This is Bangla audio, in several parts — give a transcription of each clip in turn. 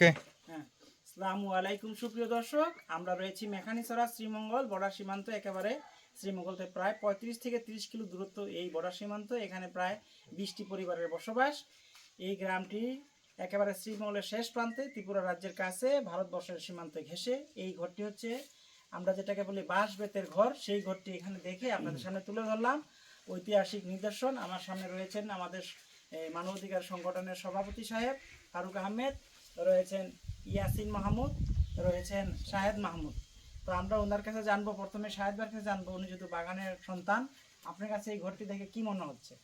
ওকে। হ্যাঁ। আসসালামু আলাইকুম, সুপ্রিয় দর্শক। আমরা রয়েছি মেখানিছড়া শ্রীমঙ্গল বর্ডার সীমান্ত, একেবারে শ্রীমঙ্গল থেকে প্রায় পঁয়ত্রিশ থেকে তিরিশ কিলো দূরত্ব এই বর্ডার সীমান্ত, এখানে প্রায় বিশটি পরিবারের বসবাস। এই গ্রামটি একেবারে শ্রীমঙ্গলের শেষ প্রান্তে, ত্রিপুরা রাজ্যের কাছে, ভারতবর্ষের সীমান্ত ঘেঁষে। এই ঘরটি হচ্ছে, আমরা যেটাকে বলি বাঁশ বেতের ঘর, সেই ঘরটি এখানে দেখে আপনাদের সামনে তুলে ধরলাম। ঐতিহাসিক নিদর্শন, আমার সামনে রয়েছেন আমাদের মানবাধিকার সংগঠনের সভাপতি সাহেব ফারুক আহমেদ। রয়েছেন ইয়াসিন মাহমুদ, রয়েছেন শাহেদ মাহমুদ। তো আমরা ওনার কাছে জানব, প্রথমে শাহেদ ভাইয়ের কাছে জানব, উনি যেহেতু বাগানের সন্তান, আপনার কাছে এই ঘরটি দেখে কি মনে হচ্ছে?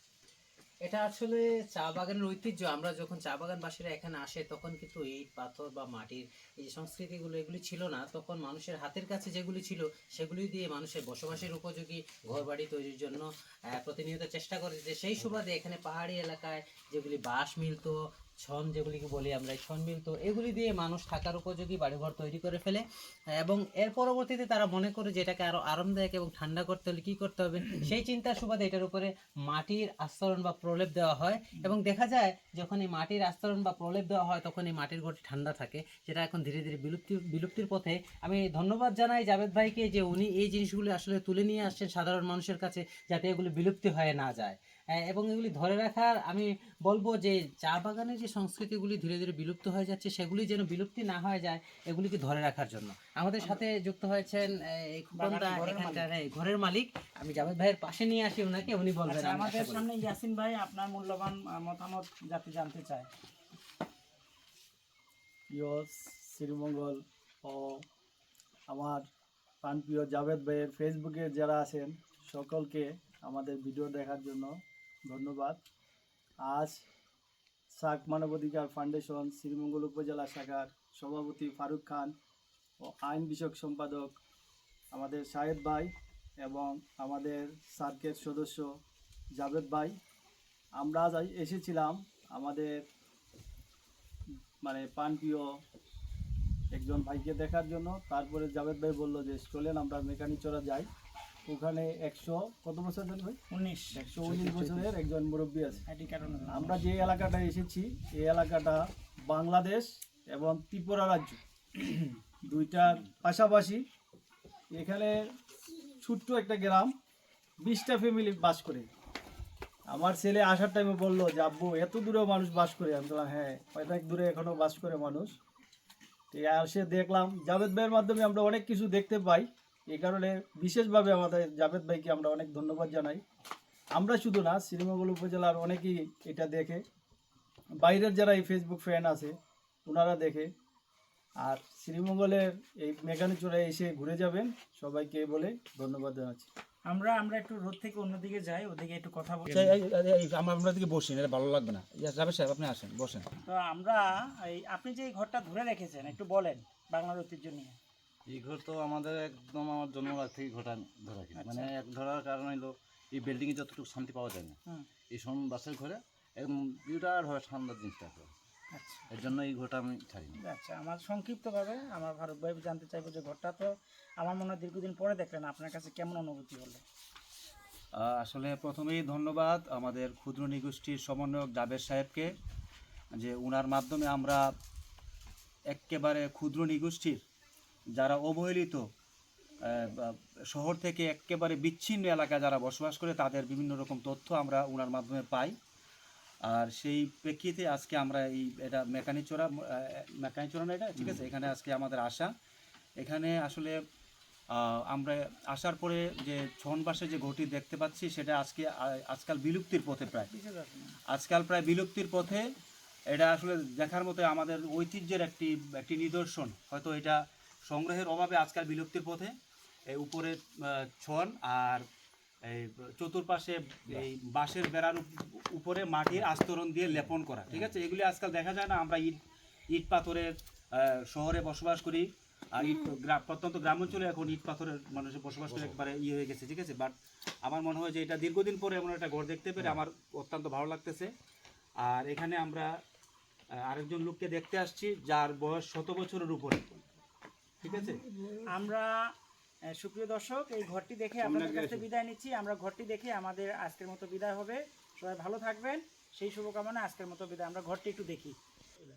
এটা আসলে চা বাগানের ঐতিহ্য। আমরা যখন চা বাগানবাসীরা এখানে আসে, তখন কিন্তু ইট পাথর বা মাটির এই যে সংস্কৃতিগুলো এগুলি ছিল না। তখন মানুষের হাতের কাছে যেগুলি ছিল, সেগুলি দিয়ে মানুষের বসবাসের উপযোগী ঘরবাড়ি তৈরির জন্য প্রতিনিয়ত চেষ্টা করে যে সেই সুবাদে এখানে পাহাড়ি এলাকায় যেগুলি বাঁশ মিলতো ছন যেগুলিকে বলি আমরা ছন মিলতো এগুলি দিয়ে মানুষ থাকার উপযোগী বাড়িঘর তৈরি করে ফেলে। এবং এর পরবর্তীতে তারা মনে করে যে এটাকে আরও আরামদায়ক এবং ঠান্ডা করতে হলে কী করতে হবে? সেই চিন্তার সুবাদে এটার উপরে মাটির আস্তরণ বা প্রলেপ দেওয়া হয়। এবং দেখা যায়, যখন এই মাটির আস্তরণ বা প্রলেপ দেওয়া হয়, তখন এই মাটির ঘরটি ঠান্ডা থাকে, যেটা এখন ধীরে ধীরে বিলুপ্তি, বিলুপ্তির পথে। আমি ধন্যবাদ জানাই জাভেদ ভাইকে যে উনি এই জিনিসগুলি আসলে তুলে নিয়ে আসছেন সাধারণ মানুষের কাছে, যাতে এগুলি বিলুপ্তি হয়ে না যায়। এবং এগুলি ধরে রাখার আমি বলব যে চা বাগানের যে সংস্কৃতিগুলি ধীরে ধীরে বিলুপ্ত হয়ে যাচ্ছে সেগুলি যেন বিলুপ্তি না হয়ে যায় এগুলিকে ধরে রাখার জন্য। আমাদের সাথে যুক্ত হয়েছেন এই ঘরের এখানকার ঘরের মালিক। আমি জাভেদ ভাইয়ের পাশে নিয়ে আসি ওনাকে উনি বলবেন আচ্ছা আমাদের সামনে ইয়াসিন ভাই আপনার মূল্যবান মতামত যাতে জানতে চায়। প্রিয় শ্রীমঙ্গল ও আমার প্রাণপ্রিয় জাভেদ ভাইয়ের ফেসবুকে যারা আছেন সকলকে আমাদের ভিডিও দেখার জন্য ধন্যবাদ। আজ শাক মানবাধিকার ফাউন্ডেশন, শ্রীমঙ্গল উপজেলা শাখার সভাপতি ফারুক খান ও আইন বিষয়ক সম্পাদক আমাদের শাহেদ ভাই এবং আমাদের সার্কের সদস্য জাভেদ ভাই। আমরা আজ এসেছিলাম আমাদের মানে প্রাণপ্রিয় একজন ভাইকে দেখার জন্য। তারপরে জাভেদ ভাই বলল যে চলেন আমরা মেকানিক চড়া যাই। ওখানে একশো কত বছর ভাই? উনিশ। একশো উনিশ বছরের একজন মুরব্বী আছে। আমরা যে এলাকাটা এসেছি এই এলাকাটা বাংলাদেশ এবং ত্রিপুরা রাজ্য। দুইটার পাশাপাশি এখানে ছোট্ট একটা গ্রাম বিশটা ফ্যামিলি বাস করে। আমার ছেলে আসার টাইমে বলল যে আব্বু এত দূরেও মানুষ বাস করে? আমি বললাম হ্যাঁ অনেক দূরে এখনও বাস করে মানুষ। তো আসে দেখলাম জাভেদ ভাইয়ের মাধ্যমে আমরা অনেক কিছু দেখতে পাই। এই কারণে বিশেষভাবে আমাদের জাভেদ ভাইকে আমরা অনেক ধন্যবাদ জানাই। আমরা শুধু না শ্রীমঙ্গল উপজেলার অনেকেই এটা দেখে। বাইরের যারা এই ফেসবুক ফ্যান আছে ওনারা দেখে। আর শ্রীমঙ্গলের এই মেকানিচুরে এসে ঘুরে যাবেন সবাইকে বলে ধন্যবাদ জানাচ্ছি। আমরা আমরা একটু রোদ থেকে অন্যদিকে যাই ওদিকে একটু কথা বলি। আমরা এই- এই- এই দিকে বসেন এটা ভালো লাগবে না। যাবে সাহেব আপনি আসেন বসেন। তো আমরা এই আপনি যে এই ঘরটা ধরে রেখেছেন একটু বলেন বাংলার ঐতিহ্য নিয়ে। এই ঘর তো আমাদের একদম আমার জন্মরাগ থেকে ঘটা ধরা কি মানে এক ধরার কারণ হলো এই বিল্ডিংয়ে যতটুকু শান্তি পাওয়া যায় না। এই সন বাসের ঘরে একদম বিরাট হয় ঠান্ডার জিনিসটা আছে। আচ্ছা। এর জন্য এই ঘরটা আমি ছাড়ি না আচ্ছা আমার সংক্ষিপ্তভাবে আমার ভারত ভাই জানতে চাইব যে ঘরটা তো আমার মনে হয় দীর্ঘদিন পরে দেখলেন আপনার কাছে কেমন অনুভূতি হলো? আসলে প্রথমেই ধন্যবাদ আমাদের ক্ষুদ্র নিগোষ্ঠীর সমন্বয়ক জাবের সাহেবকে যে ওনার মাধ্যমে আমরা একেবারে ক্ষুদ্র নিগোষ্ঠীর যারা অবহেলিত শহর থেকে একেবারে বিচ্ছিন্ন এলাকায় যারা বসবাস করে তাদের বিভিন্ন রকম তথ্য আমরা ওনার মাধ্যমে পাই। আর সেই প্রেক্ষিতে আজকে আমরা এই এটা মেকানিচোরা মেকানিচোরা না এটা? ঠিক আছে এখানে আজকে আমাদের আসা। এখানে আসলে আমরা আসার পরে যে ছনবাসে যে ঘটি দেখতে পাচ্ছি সেটা আজকে আজকাল বিলুপ্তির পথে প্রায়। আজকাল প্রায় বিলুপ্তির পথে এটা আসলে দেখার মতো আমাদের ঐতিহ্যের একটি একটি নিদর্শন। হয়তো এটা সংগ্রহের অভাবে আজকাল বিলুপ্তির পথে। এই উপরে ছন আর এই চতুর্পাশে এই বাঁশের বেড়ার উপরে মাটির আস্তরণ দিয়ে লেপন করা ঠিক আছে? এগুলি আজকাল দেখা যায় না আমরা ইট ইট পাথরের শহরে বসবাস করি। আর ইট গ্রা- প্রত্যন্ত গ্রামাঞ্চলে এখন ইট পাথরের মানুষের বসবাস করে একবারে ইয়ে হয়ে গেছে ঠিক আছে? বাট আমার মনে হয় যে এটা দীর্ঘদিন পরে এমন একটা ঘর দেখতে পেরে আমার অত্যন্ত ভালো লাগতেছে। আর এখানে আমরা আরেকজন লোককে দেখতে আসছি যার বয়স শত বছরের উপরে। ঠিক আছে আমরা সুপ্রিয় দর্শক এই ঘরটি দেখে আপনাদের কাছে বিদায় নিচ্ছি আমরা ঘরটি দেখে আমাদের আজকের মতো বিদায় হবে সবাই ভালো থাকবেন সেই শুভকামনা আজকের মতো বিদায় আমরা ঘরটি একটু দেখি এই.